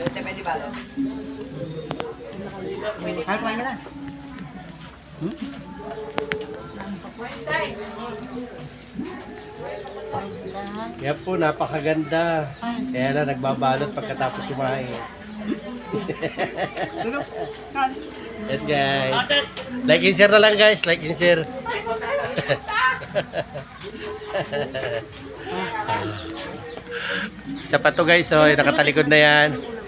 Pwede balot. Kaya kumain ka na. Hmm? Kaya po, napakaganda. Kaya na nagbabalot pagkatapos kumain. Yan guys. Like and share na lang guys. Like and share. Isa pa to guys. Oh, nakatalikod na yan.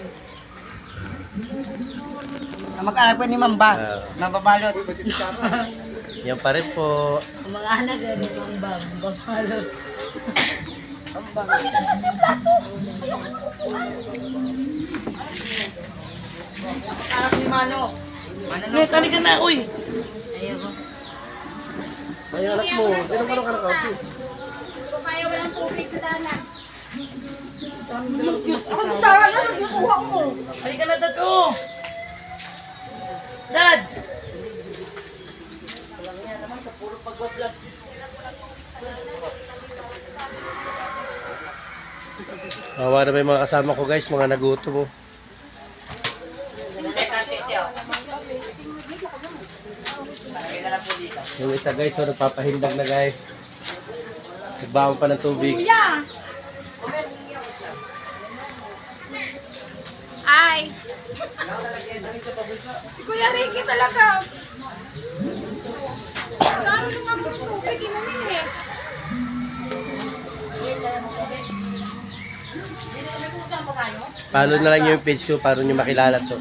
Mag-anak po ni Mamba. Ah. Mababalot. Yan pa rin po. Mga anak ng bang, babalo. Ang bang. Anak ni Mano. Mano no. Kani ka na, uy. Ayoko. Ay, anak mo. Inom ka ng karakapis. Kung kaya walang tubig sa dalan. Ang tara na, nagkukuha mo. Ay ka na, dad, oh. Dad. Alam niya naman, puro pagbablog. Awa na may mga kasama ko guys. Mga nagutom oh. Yung isa guys, so nagpapahindag na guys. Nagbaon pa ng tubig. Bye! si Kuya Ricky talaga. Lalo na nga po ng tubig, inumin eh. Follow na lang yung page ko para nyo makilala to.